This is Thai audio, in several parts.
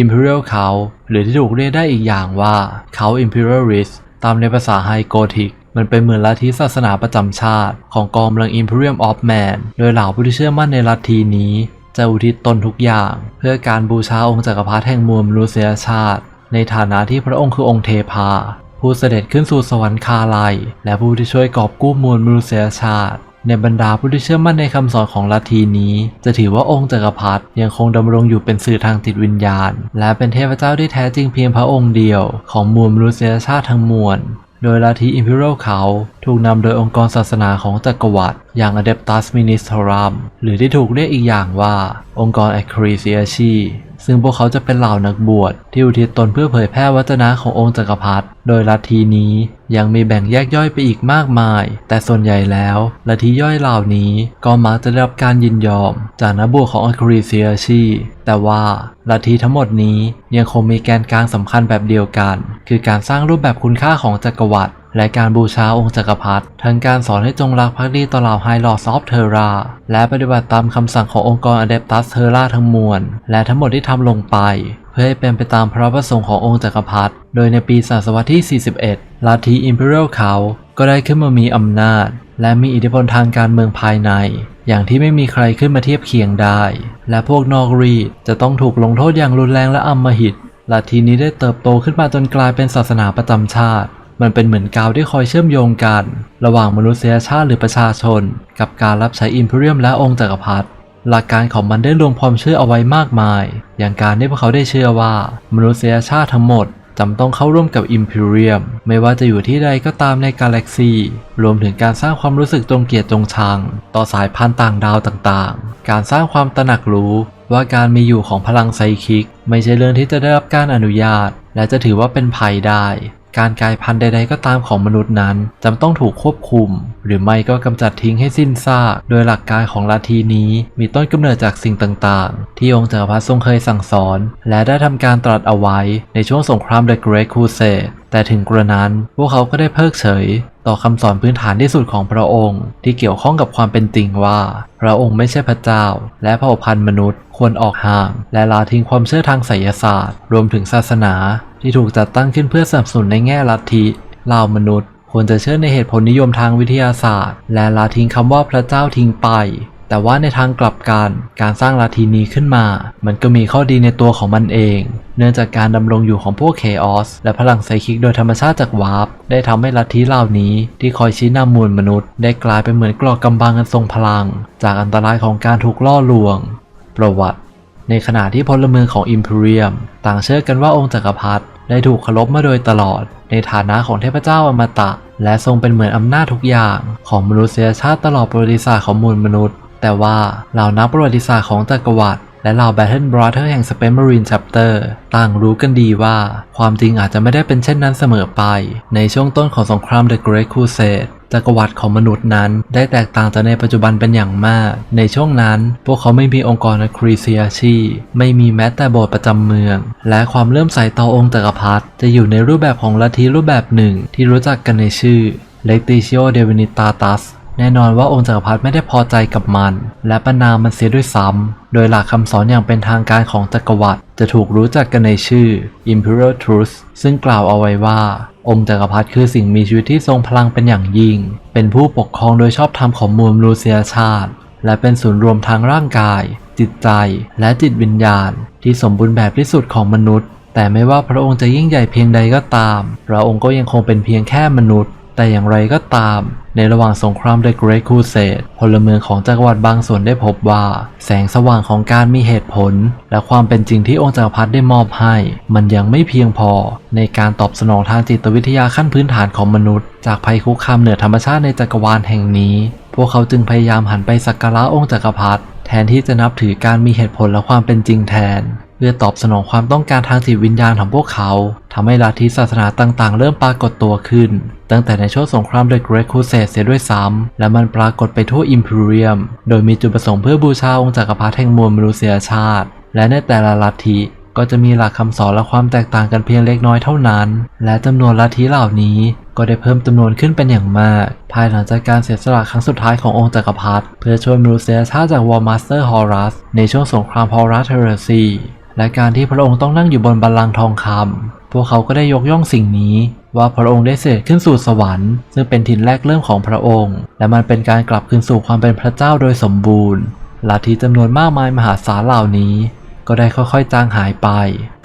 Imperial c o u หรือที่ถูกเรียกได้อีกอย่างว่า c o u Imperialist ตามในภาษาไฮโกธิกมันเป็นเหมือนลัทธิศาสนาประจำชาติ ของกองกำลัง Imperium of Man โดยเหล่าผู้ที่เชื่อมั่นในลัทธินี้จะอุทิศตนทุกอย่าง เพื่อการบูชาองค์จักรพรรดิแห่งมวลมนุษยชาติ ในฐานะที่พระองค์คือองค์เทพาผู้เสด็จขึ้นสู่สวรรคาลัย และผู้ที่ช่วยกอบกู้มวลมนุษยชาติ ในบรรดาผู้ที่เชื่อมั่นในคำสอนของลัทธินี้ จะถือว่าองค์จักรพรรดิยังคงดำรงอยู่เป็นสื่อทางจิตวิญญาณ และเป็นเทพเจ้าที่แท้จริงเพียงพระองค์เดียว ของมวลมนุษยชาติทั้งมวล โดยลัทธิ Imperial เขาถูกนำโดยองค์กรศาสนาของจักรวรรดิอย่าง Adeptus Ministorum หรือที่ถูกเรียกอีกอย่างว่า องค์กร Ecclesiaci ซึ่งพวกเขาจะเป็นเหล่านักบวชที่อุทิศตนเพื่อเผยแพร่วัจนะขององค์จักรพรรดิ โดยลัทธินี้ ยังมีแบ่งแยกย่อยไปอีกมากมาย แต่ส่วนใหญ่แล้วลัทธิย่อยเหล่านี้ก็มักจะได้รับการยินยอม จากนักบวชของ Ecclesiaci แต่ว่าลัทธิทั้งหมดนี้ยังคงมีแกนกลางสำคัญแบบเดียวกัน คือการสร้างรูปแบบคุณค่าของจักรวรรดิและการบูชาองค์จักรพรรดิทั้งการสอนให้จงรักภักดีต่อเหล่าไฮลอซอฟเทอราและปฏิบัติตามคำสั่งขององค์กรอเดปตัสเทอราทั้งมวล และทั้งหมดที่ทำลงไป เพื่อให้เป็นไปตามพระประสงค์ขององค์จักรพรรดิ โดยในปีศตวรรษที่ 41 ลัทธิ Imperial เขาก็ได้ขึ้นมามีอำนาจ และมีอิทธิพลทางการเมืองภายใน อย่างที่ไม่มีใครขึ้นมาเทียบเคียงได้ และพวกนอกรีดจะต้องถูกลงโทษอย่างรุนแรงและอำมหิตลัทธินี้ได้เติบโตขึ้นมาจนกลายเป็นศาสนาประจำชาติ มันเป็นเหมือนกาวที่คอยเชื่อมโยงกัน ระหว่างมนุษยชาติหรือประชาชน กับการรับใช้อิมพีเรียมและองค์จักรพรรดิ หลักการของมันได้รวมความเชื่อเอาไว้มากมาย อย่างการที่พวกเขาได้เชื่อว่า มนุษยชาติทั้งหมดจำต้องเข้าร่วมกับอิมพีเรียม ไม่ว่าจะอยู่ที่ใดก็ตามในกาแล็กซี รวมถึงการสร้างความรู้สึกจงเกียดจงชัง ต่อสายพันธุ์ต่างดาวต่างๆ การสร้างความตระหนักรู้ว่าการมีอยู่ของพลังไซคิก ไม่ใช่เรื่องที่จะได้รับการอนุญาต และจะถือว่าเป็นภัยได้ การกลายพันธุ์ใด ๆ ก็ตามของมนุษย์นั้นจำต้องถูกควบคุม หรือไม่ก็กำจัดทิ้งให้สิ้นซาก โดยหลักการของลัทธินี้มีต้นกำเนิดจากสิ่งต่าง ๆ ที่องค์จักรพรรดิทรงเคยสั่งสอน และได้ทำการตรัสเอาไว้ในช่วงสงคราม The Great Crusade แต่ถึงกระนั้น พวกเขาก็ได้เพิกเฉย ต่อคำสอนพื้นฐานที่สุดของพระองค์ ที่เกี่ยวข้องกับความเป็นจริงว่า พระองค์ไม่ใช่พระเจ้า และเผ่าพันธุ์มนุษย์ควรออกห่าง และละทิ้งความเชื่อทางไสยศาสตร์ รวมถึงศาสนาที่ถูกจัดตั้งขึ้นเพื่อสนับสนุนในแง่ลัทธิเหล่ามนุษย์ควรจะเชื่อในเหตุผลนิยมทางวิทยาศาสตร์ และละทิ้งคำว่าพระเจ้าทิ้งไป แต่ว่าในทางกลับกันการสร้างลัทธินี้ขึ้นมา มันก็มีข้อดีในตัวของมันเอง เนื่องจากการดำรงอยู่ของพวกเคออสและพลังไซคิกโดยธรรมชาติจากวาร์ปได้ทำให้ลัทธิเหล่านี้ที่คอยชี้นำมวลมนุษย์ ได้กลายเป็นเหมือนกรอกกำบังกันทรงพลัง จากอันตรายของการถูกล่อลวง ประวัติ ในขณะที่พลเมืองของอิมพีเรียม ต่างเชื่อกันว่าองค์จักรพรรดิได้ถูกเคารพมาโดยตลอด ในฐานะของเทพเจ้าอมตะ และทรงเป็นเหมือนอำนาจทุกอย่าง ของมนุษยชาติตลอดประวัติศาสตร์ของมวลมนุษย์ แต่ว่าเหล่านักประวัติศาสตร์ของจักรวรรดิและเหล่า Battle Brother แห่ง Space Marine Chapter ต่างรู้กันดีว่า ความจริงอาจจะไม่ได้เป็นเช่นนั้นเสมอไป ในช่วงต้นของสงคราม The Great Crusade จักรวรรดิของมนุษย์นั้น ได้แตกต่างจากในปัจจุบันเป็นอย่างมาก ในช่วงนั้น พวกเขาไม่มีองค์กรครีเซียชีไม่มีแม้แต่โบสถ์ประจำเมือง และความเริ่อมใสต่อองค์จักรพรรดิจะอยู่ในรูปแบบของลัทธิรูปแบบหนึ่งที่รู้จักกันในชื่อ Lectitio Divinitatis แน่นอนว่าองค์จักรพรรดิไม่ได้พอใจกับมัน และประนามมันเสียด้วยซ้ำ โดยหลักคำสอนอย่างเป็นทางการของจักรวรรดิจะถูกรู้จักกันในชื่อ Imperial Truth ซึ่งกล่าวเอาไว้ว่า องค์จักรพรรดิคือสิ่งมีชีวิตที่ทรงพลังเป็นอย่างยิ่ง เป็นผู้ปกครองโดยชอบธรรมของมวลมนุษยชาติ และเป็นศูนย์รวมทางร่างกาย จิตใจ และจิตวิญญาณ ที่สมบูรณ์แบบที่สุดของมนุษย์ แต่ไม่ว่าพระองค์จะยิ่งใหญ่เพียงใดก็ตาม พระองค์ก็ยังคงเป็นเพียงแค่มนุษย์ แต่อย่างไรก็ตาม ในระหว่างสงคราม The Great Crusade พลเมืองของจักรวรรดิบางส่วนได้พบว่า แสงสว่างของการมีเหตุผล และความเป็นจริงที่องค์จักรพรรดิได้มอบให้ มันยังไม่เพียงพอ ในการตอบสนองทางจิตวิทยาขั้นพื้นฐานของมนุษย์ จากภัยคุกคามเหนือธรรมชาติในจักรวาลแห่งนี้ พวกเขาจึงพยายามหันไปสักการะองค์จักรพรรดิแทนที่จะนับถือการมีเหตุผลและความเป็นจริงแทน พื่อตอบสนองความต้องการทางจิตวิญญาณของพวกเขาทำให้ลัทธิศาสนาต่างๆ เริ่มปรากฏตัวขึ้น ตั้งแต่ในช่วงสงคราม The Great Crusade เสียด้วยซ้ำและมันปรากฏไปทั่วอิมพีเรียม โดยมีจุดประสงค์เพื่อบูชาองค์จักรพรรดิแห่งมวลมนุษยชาติ และในแต่ละลัทธิก็จะมีหลักคำสอนและความแตกต่างกันเพียงเล็กน้อยเท่านั้น และจำนวนลัทธิเหล่านี้ก็ได้เพิ่มจำนวนขึ้นเป็นอย่างมาก ภายหลังจากการเสียสละครั้งสุดท้ายขององค์จักรพรรดิเพื่อช่วยมนุษยชาติจากวอร์มาสเตอร์ฮอรัสในช่วงสงครามฮอรัสเทเรซี และการที่พระองค์ต้องนั่งอยู่บนบัลลังก์ทองคำพวกเขาก็ได้ยกย่องสิ่งนี้ ว่าพระองค์ได้เสด็จขึ้นสู่สวรรค์ ซึ่งเป็นถิ่นแรกเริ่มของพระองค์ และมันเป็นการกลับคืนสู่ความเป็นพระเจ้าโดยสมบูรณ์ลัทธิจำนวนมากมายมหาศาลเหล่านี้ ก็ได้ค่อยๆจางหายไป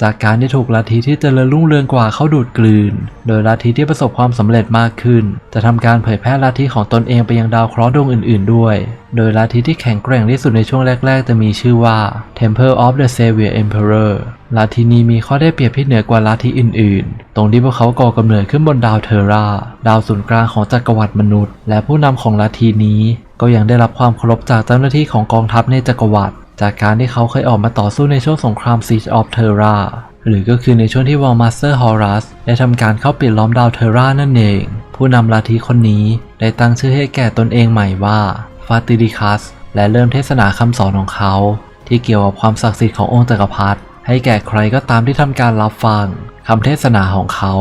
จากการที่ถูกลัทธิที่เจริญรุ่งเรืองกว่าเข้าดูดกลืน โดยลัทธิที่ประสบความสำเร็จมากขึ้น จะทำการเผยแพร่ลัทธิของตนเองไปยังดาวเคราะห์ดวงอื่นๆด้วย โดยลัทธิที่แข็งแกร่งที่สุดในช่วงแรก ๆ จะมีชื่อว่า Temple of the Savior Emperor ลัทธินี้มีข้อได้เปรียบที่เหนือกว่าลัทธิอื่น ๆ ตรงที่พวกเขาก่อกำเนิดขึ้นบนดาวเทอราดาวศูนย์กลางของจักรวรรดิมนุษย์ และผู้นำของลัทธินี้ก็ยังได้รับความเคารพจากเจ้าหน้าที่ของกองทัพในจักรวรรดิ จากการที่เขาเคยออกมาต่อสู้ในช่วงสงคราม Siege of Terra หรือก็คือในช่วงที่วอลมาสเตอร์ฮอรัสได้ทำการเข้าปิดล้อมดาวเทอรานั่นเอง ผู้นำลัทธิคนนี้ได้ตั้งชื่อให้แก่ตนเองใหม่ว่าฟาติดิคัส และเริ่มเทศนาคำสอนของเขา ที่เกี่ยวกับความศักดิ์สิทธิ์ขององค์จักรพรรดิให้แก่ใครก็ตามที่ทำการรับฟังคำเทศนาของเขา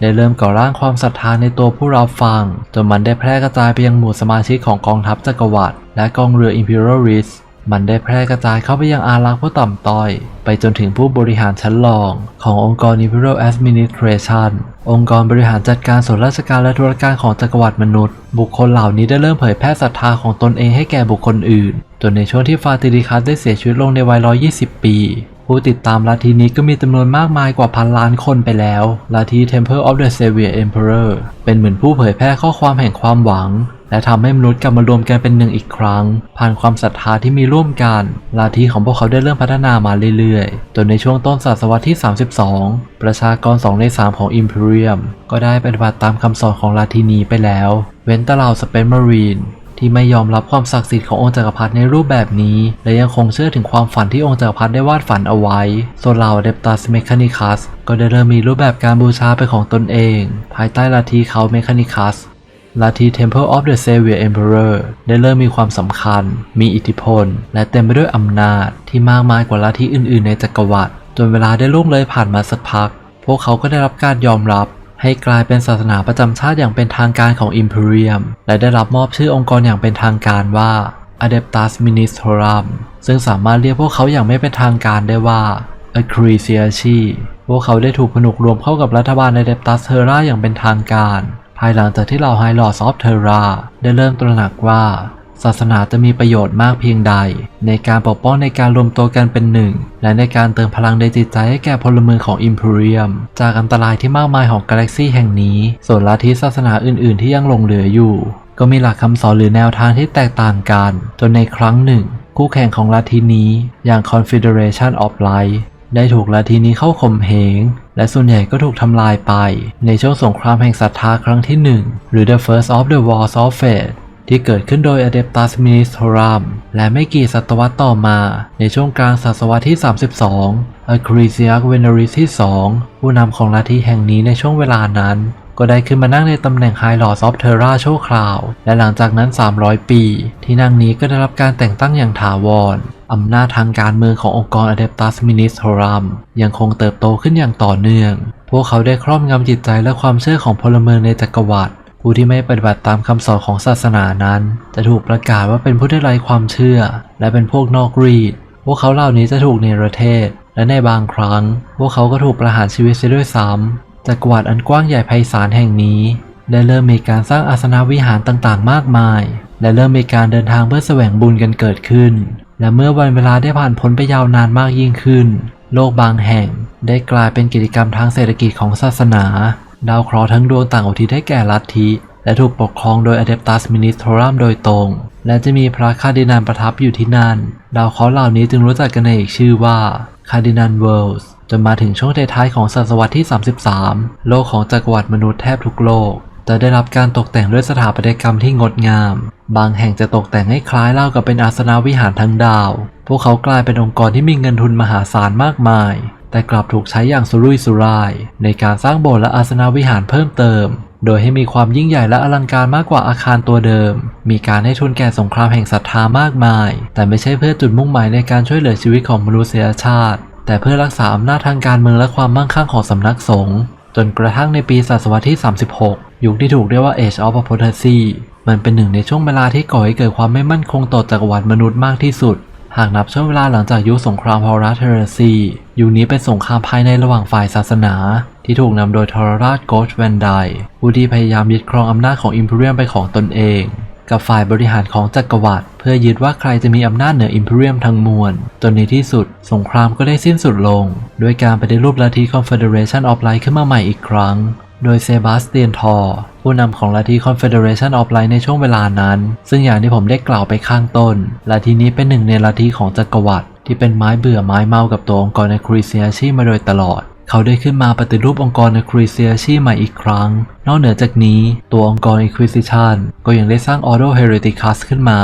ได้เริ่มก่อร่างความศรัทธาในตัวผู้รับฟัง จนมันได้แพร่กระจายไปยังหมู่สมาชิกของกองทัพจักรวรรดิและกองเรือ Imperialist มันได้แพร่กระจายเข้าไปยังอารักษ์ผู้ต่ำต้อย ไปจนถึงผู้บริหารชั้นรอง ขององค์กร Imperial Administration องค์กรบริหารจัดการส่วนราชการและธุรการของจักรวรรดิมนุษย์ บุคคลเหล่านี้ได้เริ่มเผยแพร่ศรัทธาของตนเองให้แก่บุคคลอื่น จนในช่วงที่ฟาติดิคัสได้เสียชีวิตลงในวัย 120 ปี ผู้ติดตามลัทธินี้ก็มีจำนวนมากมายกว่าพันล้านคนไปแล้วลัทธิ Temple of the Savior Emperor เป็นเหมือนผู้เผยแพร่ข้อความแห่งความหวัง และทำให้มนุษย์กลับมารวมกันเป็นหนึ่งอีกครั้ง ผ่านความศรัทธาที่มีร่วมกันลัทธิของพวกเขาได้เริ่มพัฒนามาเรื่อยๆ จนในช่วงต้นศตวรรษที่ 32 ประชากร 2 ใน 3 ของ Imperium ก็ได้ปฏิบัติตามคำสอนของลัทธินี้ไปแล้ว เว้นต่เหล่าสเปนมารีนที่ไม่ยอมรับความศักดิ์สิทธิ์ขององค์จักรพรรดิในรูปแบบนี้ และยังคงเชื่อถึงความฝันที่องค์จักรพรรดิได้วาดฝันเอาไว้ส่วนเหล่าเดปตัสเมคานิคัสก็ได้เริ่มมีรูปแบบการบูชาเป็นของตนเอง ภายใต้ลัทธิเขาเมคานิคัส ลัทธิ Temple of the Savior Emperor ได้เริ่มมีความสำคัญ มีอิทธิพล และเต็มไปด้วยอำนาจที่มากมายกว่าลัทธิอื่นๆ ในจักรวรรดิจนเวลาได้ล่วงเลยผ่านมาสักพัก พวกเขาก็ได้รับการยอมรับ ให้กลายเป็นศาสนาประจำชาติอย่างเป็นทางการของ Imperium และได้รับมอบชื่อองค์กรอย่างเป็นทางการว่า Adeptus Ministorum ซึ่งสามารถเรียกพวกเขาอย่างไม่เป็นทางการได้ว่า Ecclesiaci พวกเขาได้ถูกผนวกรวมเข้ากับรัฐบาล Adeptus Terra อย่างเป็นทางการายหลังจากที่เหล่า High Lords of Terra ได้เริ่มตระหนักว่า ศาสนาจะมีประโยชน์มากเพียงใด ในการปกป้องในการรวมตัวกันเป็นหนึ่ง และในการเติมพลังในจิตใจให้แก่พลเมืองของ Imperium จากอันตรายที่มากมายของกาแล็กซีแห่งนี้ ส่วนลัทธิศาสนาอื่น ๆ ที่ยังหลงเหลืออยู่ ก็มีหลักคำสอนหรือแนวทางที่แตกต่างกัน จนในครั้งหนึ่ง คู่แข่งของลัทธินี้อย่าง Confederation of Light ได้ถูกลัทธินี้เข้าข่มเหง และส่วนใหญ่ก็ถูกทำลายไป ในช่วงสงครามแห่งศรัทธาครั้งที่หนึ่งหรือ The First of the Wars of Fate ที่เกิดขึ้นโดย Adeptus Ministorum และไม่กี่ศตวรรษต่อมา ในช่วงกลางศตวรรษที่ 32 Ecclesiarch Veneris ที่ 2 ผู้นำของลัทธิแห่งนี้ในช่วงเวลานั้น ก็ได้ขึ้นมานั่งในตำแหน่ง High Lord of Terra ชั่วคราว และหลังจากนั้น 300 ปี ที่นั่งนี้ก็ได้รับการแต่งตั้งอย่างถาวรอำนาจทางการเมืองขององค์กร Adeptus Ministorum ยังคงเติบโตขึ้นอย่างต่อเนื่อง พวกเขาได้ครอบงำจิตใจและความเชื่อของพลเมืองในจักรวรรดิผู้ที่ไม่ปฏิบัติตามคำสอนของศาสนานั้น จะถูกประกาศว่าเป็นผู้ที่ไร้ความเชื่อ และเป็นพวกนอกรีด พวกเขาเหล่านี้จะถูกเนรเทศ และในบางครั้ง พวกเขาก็ถูกประหารชีวิตเสียด้วยซ้ำ จักรวรรดิอันกว้างใหญ่ไพศาลแห่งนี้ ได้เริ่มมีการสร้างอาสนะวิหารต่างๆ มากมาย และเริ่มมีการเดินทางเพื่อแสวงบุญกันเกิดขึ้น และเมื่อวันเวลาได้ผ่านพ้นไปยาวนานมากยิ่งขึ้น โลกบางแห่ง ได้กลายเป็นกิจกรรมทางเศรษฐกิจของศาสนา ดาวเคราะห์ทั้งดวงต่างอุทิศให้แก่ลัทธิ และถูกปกครองโดย Adeptus Ministorum โดยตรง และจะมีพระคาร์ดินัลประทับอยู่ที่นั่น ดาวเคราะห์เหล่านี้จึงรู้จักกันในอีกชื่อว่า Cardinal Worlds จนมาถึงช่วงท้ายๆของศตวรรษที่ 33 โลกของจักรวรรดิมนุษย์แทบทุกโลก จะได้รับการตกแต่งด้วยสถาปัตยกรรมที่งดงาม บางแห่งจะตกแต่งให้คล้ายเล่ากับเป็นอาสนะวิหารทั้งดาว พวกเขากลายเป็นองค์กรที่มีเงินทุนมหาศาลมากมาย แต่กลับถูกใช้อย่างสุรุ่ยสุร่าย ในการสร้างโบสถ์และอาสนะวิหารเพิ่มเติม โดยให้มีความยิ่งใหญ่และอลังการมากกว่าอาคารตัวเดิม มีการให้ทุนแก่สงครามแห่งศรัทธามากมาย แต่ไม่ใช่เพื่อจุดมุ่งหมายในการช่วยเหลือชีวิตของมนุษยชาติ แต่เพื่อรักษาอำนาจทางการเมืองและความมั่งคั่งของสำนักสงฆ์จนกระทั่งในปีศตวรรษที่ 36 ยุคที่ถูกเรียกว่า Age of Apostasy มันเป็นหนึ่งในช่วงเวลาที่ก่อให้เกิดความไม่มั่นคงต่อจักรวรรดิมนุษย์มากที่สุด หากนับช่วงเวลาหลังจากยุคสงครามพาราเทเรซียุคนี้เป็นสงครามภายในระหว่างฝ่ายศาสนา ที่ถูกนำโดยทรราชโกชแวนไดผู้ที่พยายามยึดครองอำนาจของอิมพีเรียมไปของตนเอง กับฝ่ายบริหารของจักรวรรดิเพื่อยึดว่าใครจะมีอำนาจเหนืออิมพีเรียมทั้งมวลจนในที่สุด สงครามก็ได้สิ้นสุดลง ด้วยการปฏิรูปลัทธิ Confederation of Light ขึ้นมาใหม่อีกครั้ง โดยเซบาสเตียนทอร์ผู้นำของลัทธิ Confederation of Light ในช่วงเวลานั้น ซึ่งอย่างที่ผมได้กล่าวไปข้างต้น ลัทธินี้เป็นหนึ่งในลัทธิของจักรวรรดิที่เป็นไม้เบื่อไม้เมากับตัวองค์กรในครีเซียชีมาโดยตลอด เขาได้ขึ้นมาปฏิรูปองค์กรในครีเซียชีใหม่อีกครั้ง นอกเหนือจากนี้ตัวองค์กร Inquisition ก็ยังได้สร้าง Ordo Hereticus ขึ้นมา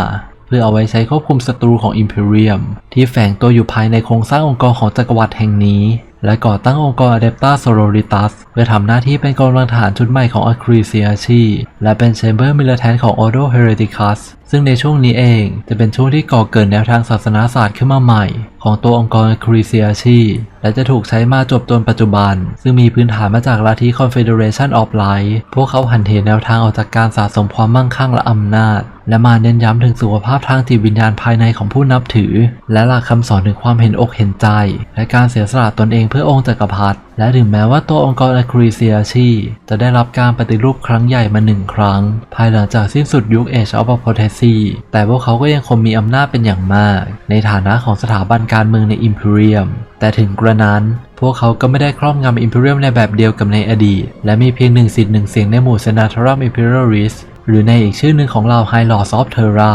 เพื่อเอาไว้ใช้ควบคุมศัตรูของ Imperium ที่แฝงตัวอยู่ภายในโครงสร้างองค์กรของจักรวรรดิแห่งนี้ และก่อตั้งองค์กร Adepta Sororitas เพื่อทำหน้าที่เป็นกองกำลังทหารชุดใหม่ของ Acrisiaci และเป็น Chamber Militant ของ Ordo Hereticus ซึ่งในช่วงนี้เองจะเป็นช่วงที่ก่อเกิดแนวทางศาสนาศาสตร์ขึ้นมาใหม่ ของตัวองค์กร Acrisiaci และจะถูกใช้มาจบจนปัจจุบัน ซึ่งมีพื้นฐานมาจากลัทธิ Confederation of Light พวกเขาหันเหแนวทางออกจากการสะสมความมั่งคั่งและอำนาจ และมาเน้นย้ำถึงสุขภาพทางจิตวิญญาณภายในของผู้นับถือ และหลักคำสอนถึงความเห็นอกเห็นใจ และการเสียสละตนเองเพื่อองค์จักรพรรดิและถึงแม้ว่าตัวองค์กร Acrisiaci จะได้รับการปฏิรูปครั้งใหญ่มาหนึ่งครั้ง ภายหลังจากสิ้นสุดยุค Age of Apotheosis แต่พวกเขาก็ยังคงมีอำนาจเป็นอย่างมาก ในฐานะของสถาบันการเมืองใน Imperium แต่ถึงกระนั้น พวกเขาก็ไม่ได้ครอบงำ Imperium ในแบบเดียวกับในอดีต และมีเพียงหนึ่งสิทธิ์หนึ่งเสียงในหมู่ Senatorum Imperialis หรือในอีกชื่อหนึ่งของเหล่า High Lords of Terra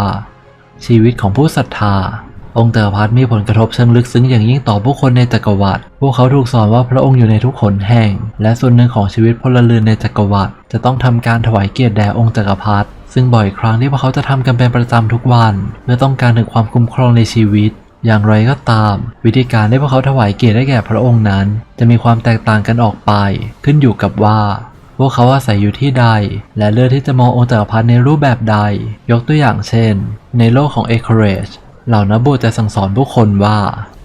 ชีวิตของผู้ศรัทธา องค์จักรพรรดิมีผลกระทบเชิงลึกซึ้งอย่างยิ่งต่อผู้คนในจักรวรรดิพวกเขาถูกสอนว่าพระองค์อยู่ในทุกขนแห่ง และส่วนหนึ่งของชีวิตพลเรือนในจักรวรรดิจะต้องทำการถวายเกียรติแด่องค์จักรพรรดิซึ่งบ่อยครั้งที่พวกเขาจะทำกันเป็นประจำทุกวันเพื่อต้องการถึงความคุ้มครองในชีวิตอย่างไรก็ตาม วิธีการที่พวกเขาถวายเกียรติให้แก่พระองค์นั้น จะมีความแตกต่างกันออกไป ขึ้นอยู่กับว่า วกเขาอาศัยอยู่ที่ใด และเลือกที่จะมององค์จักรพรรดิในรูปแบบใด ยกตัวอย่างเช่น ในโลกของ e c o r a g e เหล่านบวชจะสั่งสอนผู้คนว่า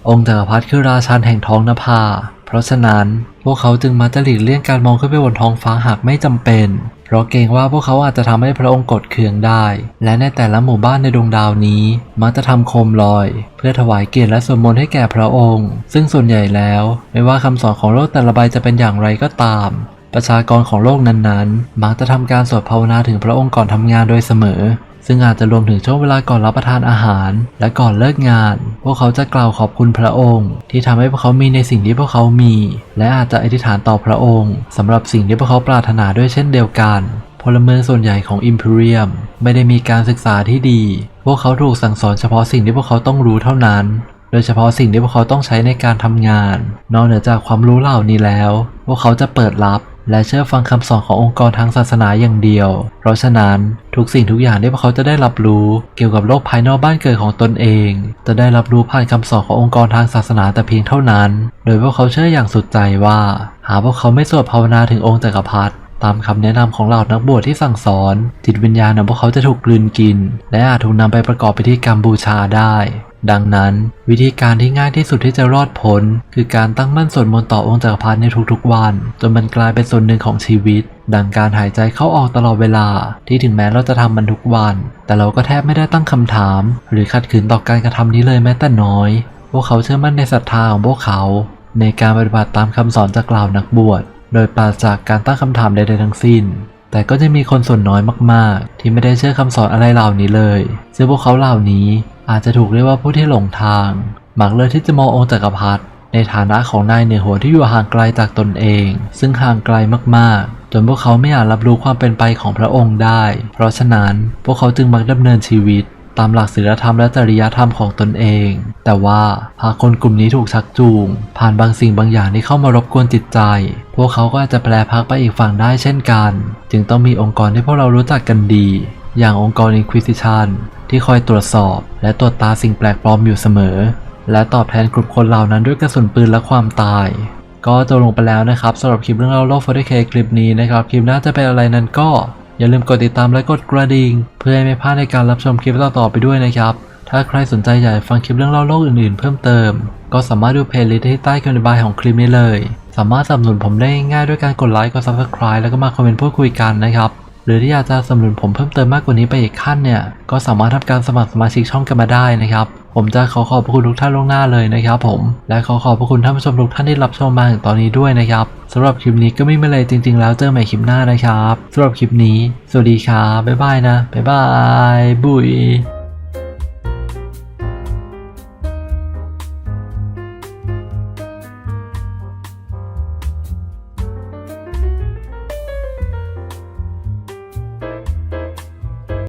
องค์จักรพรรดิคือราชันแห่งท้องนภา เพราะฉะนั้นพวกเขาจึงมักจะหลีกเลี่ยงการมองขึ้นไปบนท้องฟ้าหากไม่จำเป็น เพราะเกรงว่าพวกเขาอาจจะทำให้พระองค์กดเคืองได้ และในแต่ละหมู่บ้านในดวงดาวนี้มักจะทำโคมลอย เพื่อถวายเกียรติและสวดมนต์ให้แก่พระองค์ ซึ่งส่วนใหญ่แล้ว ไม่ว่าคำสอนของโลกแต่ละใบจะเป็นอย่างไรก็ตาม ประชากรของโลกนั้นๆ มักจะทำการสวดภาวนาถึงพระองค์ก่อนทำงานโดยเสมอ ซึ่งอาจจะรวมถึงช่วงเวลาก่อนรับประทานอาหาร และก่อนเลิกงาน พวกเขาจะกล่าวขอบคุณพระองค์ ที่ทำให้พวกเขามีในสิ่งที่พวกเขามี และอาจจะอธิษฐานต่อพระองค์สำหรับสิ่งที่พวกเขาปรารถนาด้วยเช่นเดียวกันพลเมืองส่วนใหญ่ของ Imperium ไม่ได้มีการศึกษาที่ดี พวกเขาถูกสั่งสอนเฉพาะสิ่งที่พวกเขาต้องรู้เท่านั้น โดยเฉพาะสิ่งที่พวกเขาต้องใช้ในการทำงาน นอกเหนือจากความรู้เหล่านี้แล้ว พวกเขาจะเปิดรับ และเชื่อฟังคำสอนขององค์กรทางศาสนาอย่างเดียว เพราะฉะนั้นทุกสิ่งทุกอย่างที่พวกเขาจะได้รับรู้เกี่ยวกับโลกภายนอกบ้านเกิดของตนเอง จะได้รับรู้ผ่านคำสอนขององค์กรทางศาสนาแต่เพียงเท่านั้น โดยพวกเขาเชื่ออย่างสุดใจว่า หากพวกเขาไม่สวดภาวนาถึงองค์จักรพรรดิตามคำแนะนำของเหล่านักบวชที่สั่งสอน จิตวิญญาณของพวกเขาจะถูกกลืนกิน และอาจถูกนำไปประกอบพิธีกรรมบูชาได้ ดังนั้น วิธีการที่ง่ายที่สุดที่จะรอดพ้น คือการตั้งมั่นสวดมนต์ต่อองค์จักรพรรดิในทุกๆวัน จนมันกลายเป็นส่วนหนึ่งของชีวิต ดังการหายใจเข้าออกตลอดเวลา ที่ถึงแม้เราจะทำมันทุกวัน แต่เราก็แทบไม่ได้ตั้งคำถาม หรือขัดขืนต่อการกระทำนี้เลยแม้แต่น้อย พวกเขาเชื่อมั่นในศรัทธาของพวกเขา ในการปฏิบัติตามคำสอนจากกล่าวนักบวช โดยปราศจากการตั้งคำถามใดๆทั้งสิ้น แต่ก็จะมีคนส่วนน้อยมากๆ ที่ไม่ได้เชื่อคำสอนอะไรเหล่านี้เลย ซึ่งพวกเขาเหล่านี้อาจจะถูกเรียกว่าผู้ที่หลงทางมักเลยที่จะมององค์จักรพรรดิในฐานะของนายเหนือหัวที่อยู่ห่างไกลจากตนเอง ซึ่งห่างไกลมากๆ จนพวกเขาไม่อาจรับรู้ความเป็นไปของพระองค์ได้ เพราะฉะนั้นพวกเขาจึงมักดำเนินชีวิตตามหลักศีลธรรมและจริยธรรมของตนเอง แต่ว่าหากคนกลุ่มนี้ถูกชักจูง ผ่านบางสิ่งบางอย่างที่เข้ามารบกวนจิตใจ พวกเขาก็อาจจะแปลพักไปอีกฝั่งได้เช่นกัน จึงต้องมีองค์กรที่พวกเรารู้จักกันดี อย่างองค์กร Inquisition ที่คอยตรวจสอบ และตรวจตาสิ่งแปลกปลอมอยู่เสมอ และตอบแทนกลุ่มคนเหล่านั้นด้วยกระสุนปืนและความตายก็จบลงไปแล้วนะครับสำหรับคลิปเรื่องเล่าโลก 4K คลิปนี้นะครับ คลิปหน้าจะเป็นอะไรนั้นก็ อย่าลืมกดติดตามและกดกระดิ่งเพื่อให้ไม่พลาดในการรับชมคลิปต่อๆไปด้วยนะครับ ถ้าใครสนใจอยากฟังคลิปเรื่องเล่าโลกอื่นๆ เพิ่มเติม ก็สามารถดูเพลย์ลิสต์ที่ใต้คอมเมนต์บายของคลิปนี้เลย สามารถสนับสนุนผมได้ง่ายด้วยการกดไลค์กด subscribe แล้วก็มาคอมเมนต์พูดคุยกันนะครับ หรือที่อยากจะสนับสนุนผมเพิ่มเติมมากกว่านี้ไปอีกขั้นเนี่ยก็สามารถทำการสมัครสมาชิกช่องกันมาได้นะครับ ผมจะขอขอบพระคุณทุกท่านล่วงหน้าเลยนะครับผม และขอขอบพระคุณท่านผู้ชมทุกท่านที่รับชมมาถึงตอนนี้ด้วยนะครับสำหรับคลิปนี้ก็ไม่มีอะไรจริง ๆ แล้วเจอใหม่คลิปหน้านะครับสำหรับคลิปนี้ สวัสดีครับบ๊ายบายนะบ๊ายบายบุย